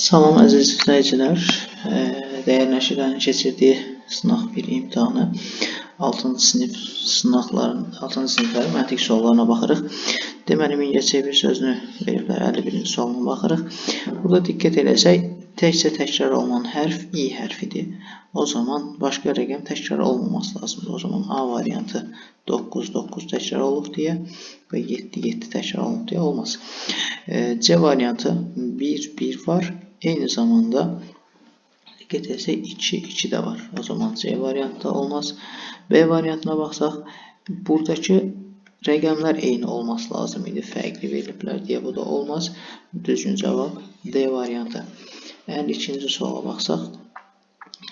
Salam əziz izləyicilər. Eee, Dəyər nəşrlərinin keçirdiyi sınaq bir imtahanı 6-cı sinif sınaqların 6-cı siniflərin məntiq suallarına baxırıq. Deməli Mingəçev bir sözünü veriblər 51-ci sualına baxırıq. Burada diqqət eləsək təkcə təkrar olunan hərf i hərfidir. O zaman başqa rəqəm təkrar olmaması lazımdır. O zaman A variantı 9 9 təkrar olub deyə və 7 7 təkrar olub deyə olmaz. Eee, C variantı 1 1 var. Eyni zamanda etsək 2 2 də var. O zaman C variantı da olmaz. B variantına baxsaq, buradakı rəqəmlər eyni olması lazım idi. Fərqli veriliblər deyə bu da olmaz. Düzgün cavab D variantı. 52-ci suala baxsaq,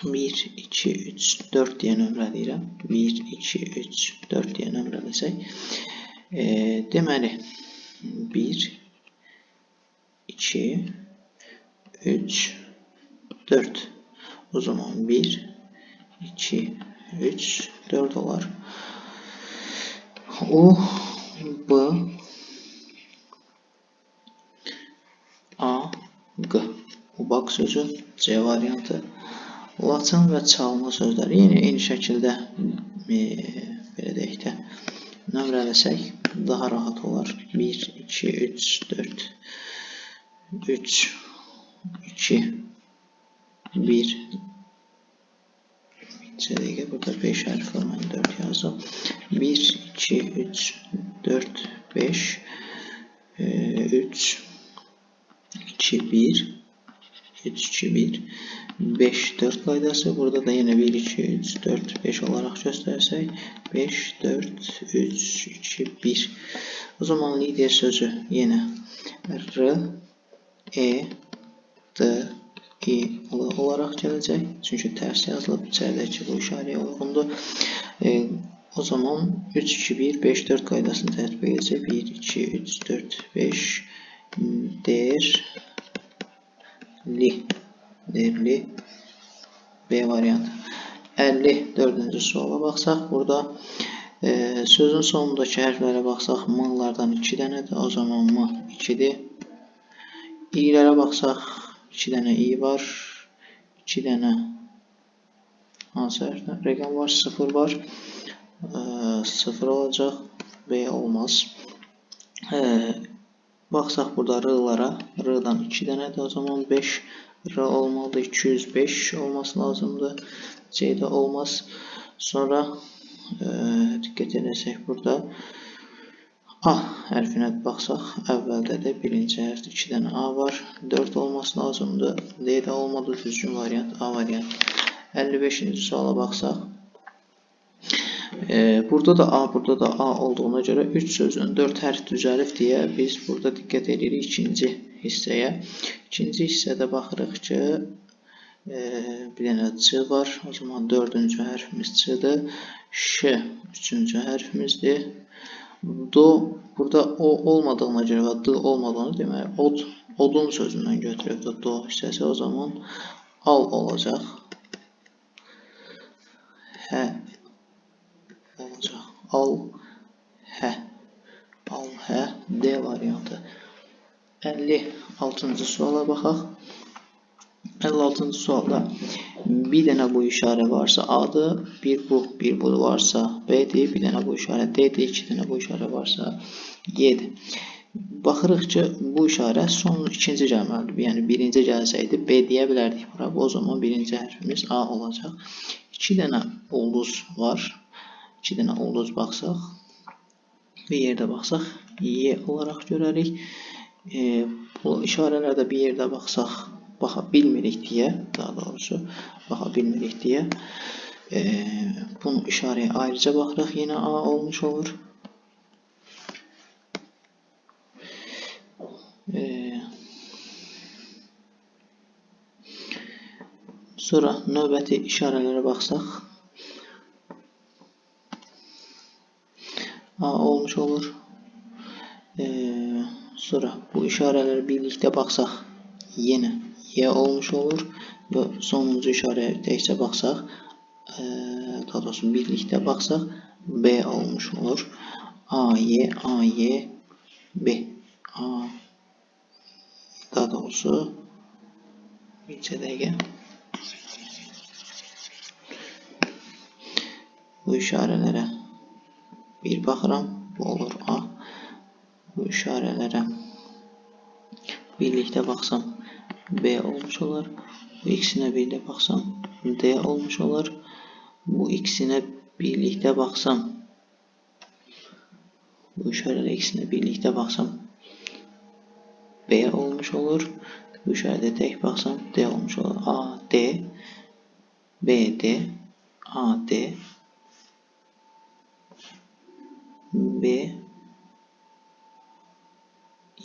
1 2 3 4 deyə nömrə deyirəm. 1 2 3 4 deyə nömrə desək, eee, deməli 1 2 3 4 o zaman 1 2 3 4 olar. U B A G Ubaq sözü C variantı. Laçın və çalma sözləri yenə eyni şəkildə e, belə deyək də nömrələsək daha rahat olar. 1 2 3 4 3 2 1 C dəqiqə burada 5 hərf var. Mən 4 yazdım. 1 2 3 4 5 3 2 1 3, 2, 1, 5, 4 qaydası. Burada da yenə 1, 2, 3, 4, 5 olaraq göstərsək, 5, 4, 3, 2, 1. O zaman lider sözü yenə R, E, D, i olaraq gələcək. Çünki tərs yazılıb, içəridəki bu işarəyə uyğundur. E, o zaman 3, 2, 1, 5, 4 qaydasını tətbiq edəcək. 1, 2, 3, 4, 5 deyir. 50 derli B variantı. 50 dördüncü suala baxsaq, burada e, sözün sonundakı hərflərə baxsaq, manlardan 2 dənədir. O zaman man 2-dir. İlərə baxsaq, 2 dənə i var. 2 dənə hansı hərfdən? Rəqəm var, 0 var. E, 0 olacaq. B olmaz. E, baxsaq burada r-lara. R-dan 2 dənədir. O zaman 5 R olmalıdır. 205 olması lazımdır. C de olmaz. Sonra e, diqqət edəsək burada A hərfinə baxsaq, əvvəldə də birinci hərf 2 dənə A var. 4 olması lazımdır. D də olmadı. Düzgün variant A variant. 55-ci suala baxsaq, e, burada da A, burada da A olduğuna görə 3 sözün 4 hərf düzəlib deyə biz burada diqqət edirik ikinci hissəyə. İkinci hissədə baxırıq ki, e, bir dənə C var. O zaman dördüncü hərfimiz C-dir. Ş üçüncü hərfimizdir. Do burada o olmadığına görə və D olmadığını deməli od odun sözündən götürüb də do hissəsi o zaman al olacaq. Hə olacaq. Al hə. Al hə D variantı. 56-cı suala baxaq. 56-cı sualda bir dənə bu işarə varsa A-dır, bir bu, bir bu varsa B-dir, bir dənə bu işarə D-dir, iki dənə bu işarə varsa Y-dir. Baxırıq ki, bu işarə son ikinci gəlməlidir. Yəni birinci gəlsəydi B deyə bilərdik bura. O zaman birinci hərfimiz A olacaq. İki dənə ulduz var. İki dənə ulduz baxsaq bir yerdə baxsaq Y olaraq görərik. E, bu işarələrdə bir yerdə baxsaq baxa bilmirik deyə, daha doğrusu baxa bilmirik deyə e, bunu işarəyə ayrıca baxırıq. Yenə A olmuş olur. E, sonra növbəti işarələrə baxsaq A olmuş olur. E, sonra bu işarələri birlikdə baxsaq yenə Y olmuş olur və sonuncu işarəyə təkcə baxsaq, e, daha doğrusu birlikdə baxsaq B olmuş olur. A, Y, A, Y, B. A, daha doğrusu bircə dəqiqə. Bu işarələrə bir baxıram. Bu olur A. Bu işarələrə birlikdə baxsam B olmuş olar. Bu ikisine birlikdə baxsam D olmuş olar. Bu ikisine birlikdə baxsam bu işarələ ikisine birlikdə baxsam B olmuş olur. Bu işarədə tək baxsam D olmuş olur. A, D, B, D, A, D, B,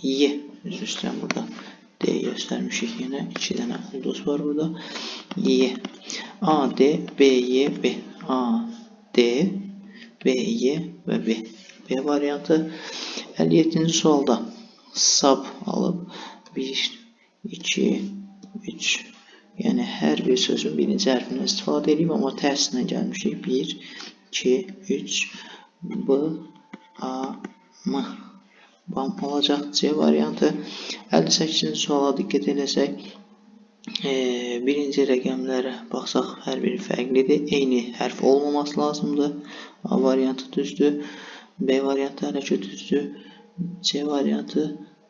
Y. Üzr istəyirəm burada. D göstermişik yine. İki tane ulduz var burada. Y. A, D, B, Y, B. A, D, B, Y ve B. B variantı 57. sualda sub alıp 1, 2, 3 yani her bir sözün birinci hərfindən istifadə edib, amma tərsinə gəlmişik. 1, 2, 3, B, A, M. Bam olacak C variantı. 58. suala dikkat edersek e, birinci rəqəmlərə baxsaq hər biri fərqlidir. Eyni hərf olmaması lazımdır. A variantı düzdür. B variantı hərəkət düzdür. C variantı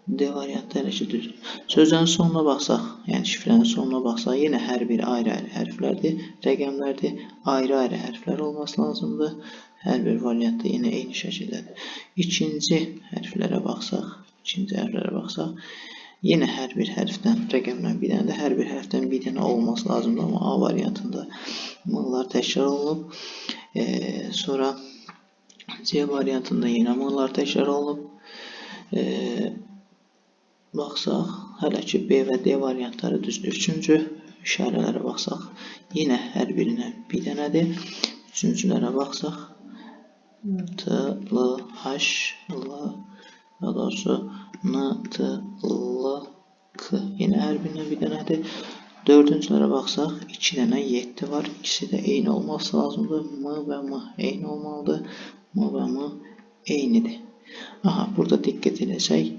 D variantı hərəkət düzdür. Sözlərin sonuna baxsaq, yəni şifrənin sonuna baxsaq, yenə hər biri ayrı-ayrı hərflərdir, rəqəmlərdir. Ayrı-ayrı hərflər olması lazımdır. Hər bir variantda yenə eyni şəkildədir. İkinci hərflərə baxsaq, ikinci hərflərə baxsaq, yenə hər bir hərfdən rəqəmdən bir dənə də hər bir hərfdən bir dənə olması lazımdır. Amma A variantında mığlar təkrar olunub. Ee, sonra C variantında yenə mığlar təkrar olunub. Ee, baxsaq, hələ ki B və D variantları düzdür. Üçüncü işarələrə baxsaq, yenə hər birinə bir dənədir. Üçüncülərə baxsaq, T, L, H, L, daha doğrusu N, T, L, K. Yenə hər birinə bir dənədir. Dördüncülərə baxsaq, 2 dənə 7 var. İkisi də eyni olması lazımdır. M və M eyni olmalıdır. M və M eynidir. Aha, burada dikkat edəcək.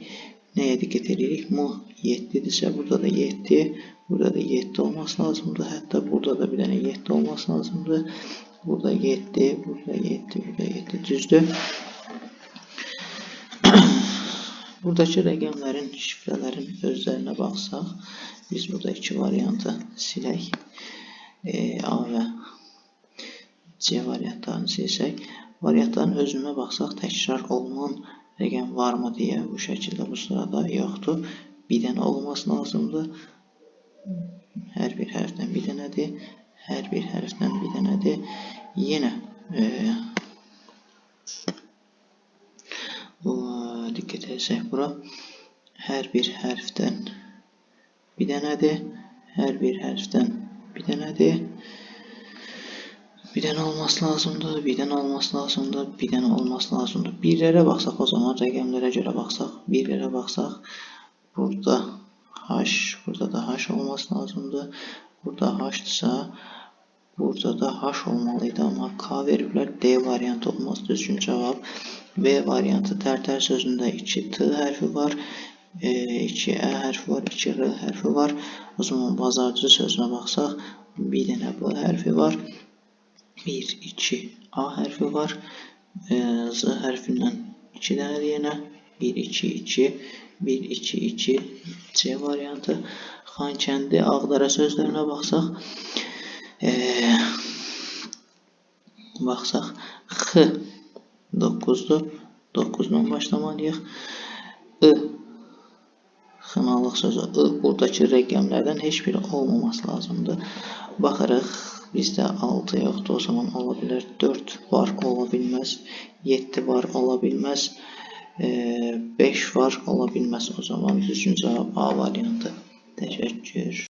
Neye dikkat edirik? Mu 7 ise burada da 7. Burada da 7 olması lazımdı. Hatta burada da bir tane 7 olması lazımdı. Burada 7, burada 7, burada 7 düzdür. Buradaki rəqəmlərin, şifrələrin özlərinə baxsaq, biz burada iki variantı silək. E, A və C variantlarını silsək, variantların özünə baxsaq, təkrar olunan rəqəm varmı deyə bu şəkildə bu sırada yoxdur. Bir dənə olması lazımdır. Hər bir hərfdən bir dənədir. Hər bir hərfdən bir dənədir. Yenə e, bu, diqqət etsək bura hər bir hərfdən bir dənədir. Hər bir hərfdən bir dənədir. Birden olması lazımdı, birden olması lazımdı, birden olması lazımdı. Birlere baksak o zaman rəqəmlərə göre baksak, birlere baksak burada h, burada da h olması lazımdı. Burada h'dırsa burada da h olmalıydı ama k veriblər D variantı olmaz düzgün cevap. B variantı tər-tər sözündə 2 t hərfi var. 2 e, ə hərfi var, 2 r hərfi var. O zaman bazarcı sözünə baxsaq, bir dənə b hərfi var. 1, 2 A harfi var. E, Z harfinden 2 tane diyene 1, 2, 2 1, 2, 2 C variantı. Xankəndi Ağdara sözlərinə baxsaq e, baxsaq X 9-dur. 9-dan başlamalıyıq. I xınalıq sözü I buradakı rəqəmlərdən heç biri olmaması lazımdır. Baxırıq Bizde 6 yoktu o zaman olabilir. 4 var olabilmez. 7 var olabilmez. 5 var olabilmez o zaman. Düzgün cevap A variantı. 但是，确实。